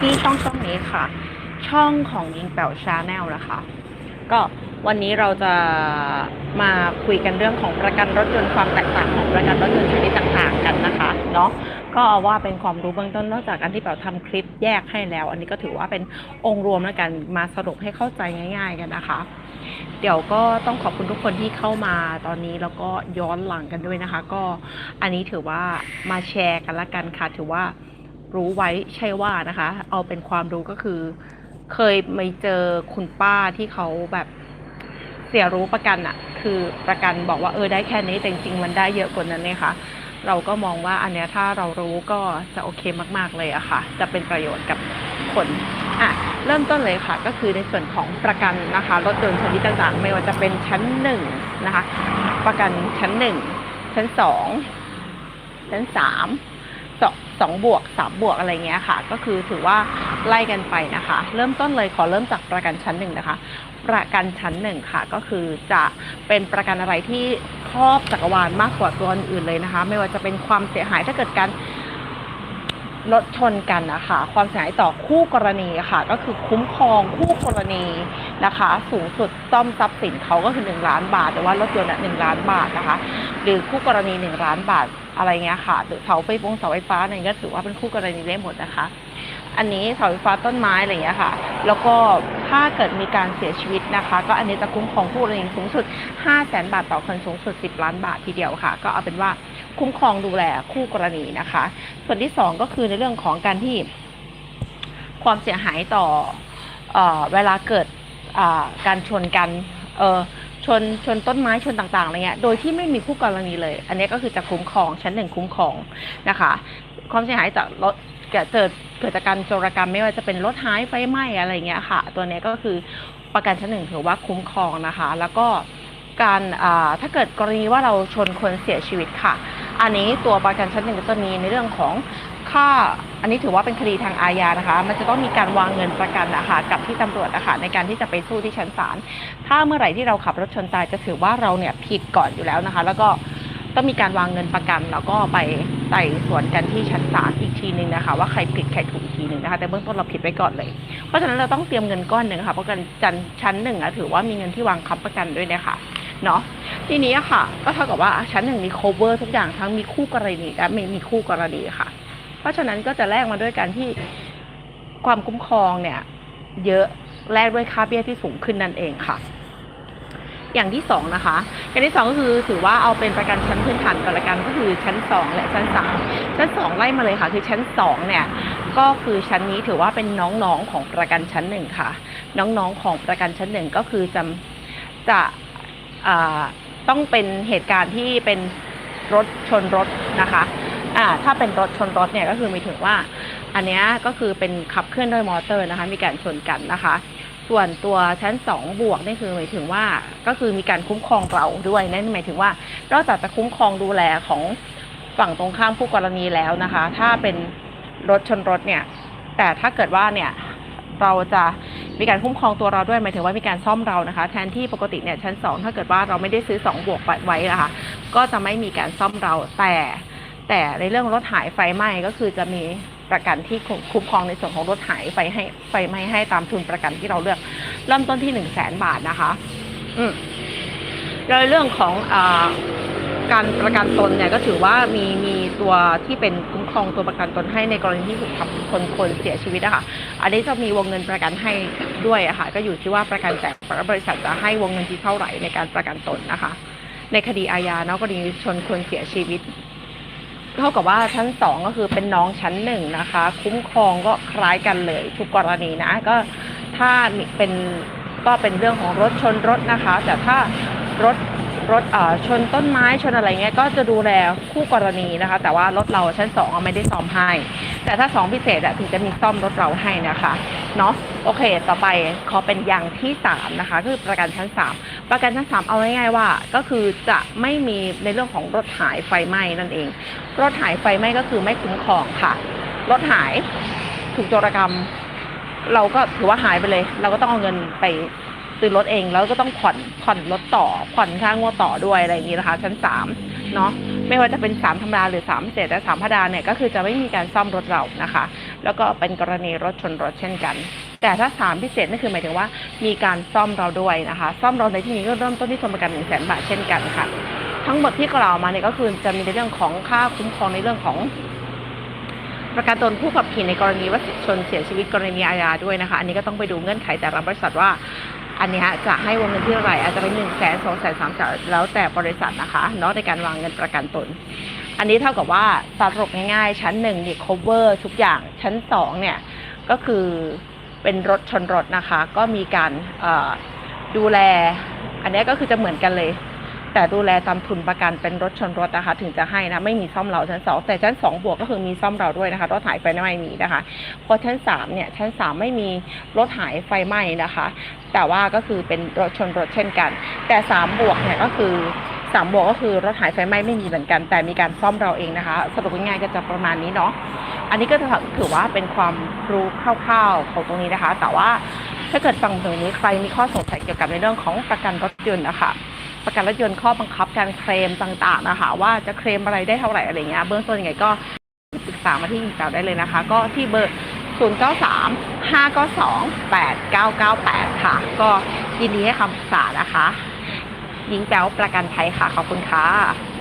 ที่ช่องช่องนี้ค่ะ ช่องของยิงแป๋วชาแนลนะคะ ก็วันนี้เราจะมาคุยกันเรื่องของประกันรถยนต์ความแตกต่างของประกันรถยนต์ชนิดต่างๆกันนะคะเนาะก็เอาว่าเป็นความรู้เบื้องต้นนอกจากการที่แป๋วทำคลิปแยกให้แล้ว อันนี้ก็ถือว่าเป็นองค์รวมแล้วกันมาสรุปให้เข้าใจง่าย ๆกันนะคะ เดี๋ยวก็ต้องขอบคุณทุกคนที่เข้ามาตอนนี้แล้วก็ย้อนหลังกันด้วยนะคะ ก็อันนี้ถือว่ามาแชร์กันละกันค่ะถือว่า รู้ไว้ใช่ว่านะคะ เอาเป็นความรู้ก็คือ เคยไม่เจอคุณป้าที่เขาแบบเสียรู้ประกันอะคือประกันบอกว่าเออได้แค่นี้แต่จริงๆมันได้เยอะกว่านั้นเนี่ยค่ะ เราก็มองว่าอันเนี้ยถ้าเรารู้ก็จะโอเคมาก ๆเลยอะค่ะ จะเป็นประโยชน์กับคนอะเริ่มต้นเลยค่ะ ก็คือในส่วนของประกันนะคะรถยนต์ชนิดต่างๆ ไม่ว่าจะเป็นชั้นหนึ่งนะคะ ประกันชั้นหนึ่งชั้นสองชั้นสาม สองบวกสามบวกอะไรเงี้ยค่ะ ก็คือถือว่าไล่กันไปนะคะ เริ่มต้นเลยขอเริ่มจากประกันชั้นหนึ่งนะคะ ประกันชั้นหนึ่งค่ะ ก็คือจะเป็นประกันอะไรที่ครอบจักรวาลมากกว่าตัวอื่นเลยนะคะ ไม่ว่าจะเป็นความเสียหายถ้าเกิดการรถชนกันนะคะ ความเสียหายต่อคู่กรณีค่ะ ก็คือคุ้มครองคู่กรณีนะคะ สูงสุดซ่อมทรัพย์สินเขาก็คือ 1 ล้านบาทหรือว่ารถยนต์หนึ่งล้านบาทนะคะ หรือคู่กรณี1ล้านบาทอะไรเงี้ยค่ะหรือเสาไฟฟงเสาไฟฟ้าเนี่ยก็ถือว่าเป็นคู่กรณีได้หมดนะคะ อันนี้เสาไฟฟ้าต้นไม้อะไรเงี้ยค่ะ แล้วก็ถ้าเกิดมีการเสียชีวิตนะคะ ก็อันนี้จะคุ้มครองผู้กรณีสูงสุด 5 0 0แสนบาทต่อคนสูงสุด 10 ล้านบาททีเดียวค่ะ ก็เอาเป็นว่าคุ้มครองดูแลคู่กรณีนะคะ ส่วนที่ 2 ก็คือในเรื่องของการที่ความเสียหายต่อเออเวลาเกิดการชนกันเออ ชนชนต้นไม้ชนต่างๆอะไรเงี้ยโดยที่ไม่มีคู่กรณีเลย อันนี้ก็คือจะคุ้มครองชั้นหนึ่งคุ้มครองนะคะ ความเสียหายจากรถเกิดเกิดเกิดจากการโจรกรรมไม่ว่าจะเป็นรถหายไฟไหม้อะไรเงี้ยค่ะ ตัวนี้ก็คือประกันชั้นหนึ่งถือว่าคุ้มครองนะคะ แล้วก็การถ้าเกิดกรณีว่าเราชนคนเสียชีวิตค่ะ อันนี้ตัวประกันชั้นหนึ่งจะมีในเรื่องของค่า อันนี้ถือว่าเป็นคดีทางอาญานะคะ มันจะต้องมีการวางเงินประกันนะคะกับที่ตำรวจนะคะในการที่จะไปสู้ที่ชั้นศาล ถ้าเมื่อไหร่ที่เราขับรถชนตายจะถือว่าเราเนี่ยผิดก่อนอยู่แล้วนะคะ แล้วก็ต้องมีการวางเงินประกัน แล้วก็ไปไต่สวนกันที่ชั้นศาลอีกทีหนึ่งนะคะ ว่าใครผิดใครถูกทีหนึ่งนะคะ แต่เบื้องต้นเราผิดไว้ก่อนเลย เพราะฉะนั้นเราต้องเตรียมเงินก้อนหนึ่งค่ะเพราะกันชั้นหนึ่งอะถือว่ามีเงินที่วางค้ำประกันด้วยนะคะเนาะทีนี้ค่ะ ก็เท่ากับว่าชั้นหนึ่งมี cover ทุกอย่างทั้งมีคู่กรณีและไม่มีคู่กรณีค่ะ ราะฉะนั้นก็จะแลกมาด้วยการที่ความคุ้มครองเนี่ย เยอะแลกด้วยค่าเบี้ยที่สูงขึ้นนั่นเองค่ะ อย่างที่สองนะคะอย่างที่สองก็คือถือว่าเอาเป็นประกันชั้นพื้นฐานก่อนละกันก็คือชั้นสองและชั้นสามชั้นสองไล่มาเลยค่ะ คือชั้นสองเนี่ยก็คือชั้นนี้ถือว่าเป็นน้องๆของประกันชั้นหนึ่งค่ะ น้องๆของประกันชั้นหนึ่งก็คือจะจะต้องเป็นเหตุการณ์ที่เป็นรถชนรถนะคะ อ่าถ้าเป็นรถชนรถเนี่ยก็คือหมายถึงว่า อันเนี้ยก็คือเป็นขับเคลื่อนด้วยมอเตอร์นะคะ มีการชนกันนะคะ ส่วนตัวชั้น 2 บวกนี่คือหมายถึงว่าก็คือมีการคุ้มครองเราด้วยนั่นหมายถึงว่านอกจากจะคุ้มครองดูแลของฝั่งตรงข้ามผู้กรณีแล้วนะคะ ถ้าเป็นรถชนรถเนี่ย แต่ถ้าเกิดว่าเนี่ยเราจะมีการคุ้มครองตัวเราด้วยหมายถึงว่ามีการซ่อมเรานะคะ แทนที่ปกติเนี่ยชั้น 2 ถ้าเกิดว่าเราไม่ได้ซื้อ 2 บวกไว้นะคะก็จะไม่มีการซ่อมเราแต่ แต่ในเรื่องรถหายไฟไหม้ก็คือจะมีประกันที่คุ้มครองในส่วนของรถหายไฟให้ไฟไหม้ให้ตามทุนประกันที่เราเลือก เริ่มต้นที่หนึ่งแสนบาทนะคะ อืมโดยเรื่องของอการประกันตนเนี่ยก็ถือว่ามีมีตัวที่เป็นคุ้มครองตัวประกันตนให้ในกรณีที่ถูกทำคนคนเสียชีวิตอะคะอันนี้จะมีวงเงินประกันให้ด้วยอะค่ะก็อยู่ที่ว่าประกันแต่ละบริษัทจะให้วงเงินที่เท่าไหร่ในการประกันตนนะคะ ในคดีอาญาเนาะกรณีชนคนเสียชีวิต เท่ากับว่าชั้นสองก็คือเป็นน้องชั้นหนึ่งนะคะ คุ้มครองก็คล้ายกันเลยทุกกรณีนะก็ถ้าเป็นก็เป็นเรื่องของรถชนรถนะคะ แต่ถ้ารถรถเอ่อชนต้นไม้ชนอะไรเงี้ยก็จะดูแลคู่กรณีนะคะ แต่ว่ารถเราชั้นสองไม่ได้ซ่อมให้ แต่ถ้าสองพิเศษอะถึงจะมีซ่อมรถเราให้นะคะเนาะโอเค ต่อไปขอเป็นอย่างที่สามนะคะ คือประกันชั้นสาม ประกันชั้นสามเอาง่ายๆว่า ก็คือจะไม่มีในเรื่องของรถหายไฟไหม้นั่นเอง รถหายไฟไหม้ก็คือไม่คุ้มครองค่ะ รถหายถูกโจรกรรม เราก็ถือว่าหายไปเลย เราก็ต้องเอาเงินไปซื้อรถเองแล้วก็ต้องผ่อนผ่อนรถต่อผ่อนค่างวดต่อด้วยอะไรอย่างนี้นะคะ ชั้นสามเนาะไม่ว่าจะเป็น3ธรรมดาหรือ3พิเศษและ3พัดาเนี่ยก็คือจะไม่มีการซ่อมรถเรานะคะ แล้วก็เป็นกรณีรถชนรถเช่นกัน แต่ถ้า 3 พิเศษนั่นคือหมายถึงว่ามีการซ่อมเราด้วยนะคะ ซ่อมเราในที่นี้ก็เริ่มต้นที่ชนประกัน1 0 0 0 0แบาทเช่นกันค่ะ ทั้งหมดที่กล่าวมาเนี่ยก็คือจะมีในเรื่องของค่าคุ้มครองในเรื่องของประกันตนผู้ขับขี่ในกรณีว่าชนเสียชีวิตกรณีอาญาด้วยนะคะ อันนี้ก็ต้องไปดูเงื่อนไขแต่ละบริษัทว่า อันนี้จะให้วงเงินที่เท่าไหร่อาจจะเป็นหนึ่งแสนสองแสนสามแสนแล้วแต่บริษัทนะคะเนาะในการวางเงินประกันตน อันนี้เท่ากับว่าสรุปง่ายๆ ชั้นหนึ่งนี่ cover ทุกอย่างชั้นสองเนี่ยก็คือ เป็นรถชนรถนะคะ ก็มีการดูแล อันนี้ก็คือจะเหมือนกันเลย แต่ดูแลตามทุนประกันเป็นรถชนรถนะคะ ถึงจะให้นะไม่มีซ่อมเราชั้นสองแต่ชั้นสองบวกก็คือมีซ่อมเราด้วยนะคะรถหายไฟไหม้มีนะคะพอชั้นสามเนี่ยชั้นสามไม่มีรถหายไฟไหม้นะคะ แต่ว่าก็คือเป็นรถชนรถเช่นกัน แต่สามบวกเนี่ยก็คือสามบวกก็คือรถหายไฟไหม้ไม่มีเหมือนกัน แต่มีการซ่อมเราเองนะคะ สรุปง่ายๆก็จะประมาณนี้เนาะ อันนี้ก็ถือว่าเป็นความรู้คร่าวๆของตรงนี้นะคะ แต่ว่าถ้าเกิดฟังถึงนี้ใครมีข้อสงสัยเกี่ยวกับในเรื่องของประกันรถยนต์นะคะประกันรถยนต์ข้อบังคับการเคลมต่างๆนะคะ ว่าจะเคลมอะไรได้เท่าไหร่อะไรเงี้ยเบื้องต้นยังไงก็ปรึกษามาที่หญิงแป๋วได้เลยนะคะ ก็ที่เบอร์ 0 9 3 5 9 2 8 9 9 8 ค่ะ ก็ยินดีให้คำปรึกษานะคะ หญิงแป๋วประกันภัยค่ะ ขอบคุณค่ะ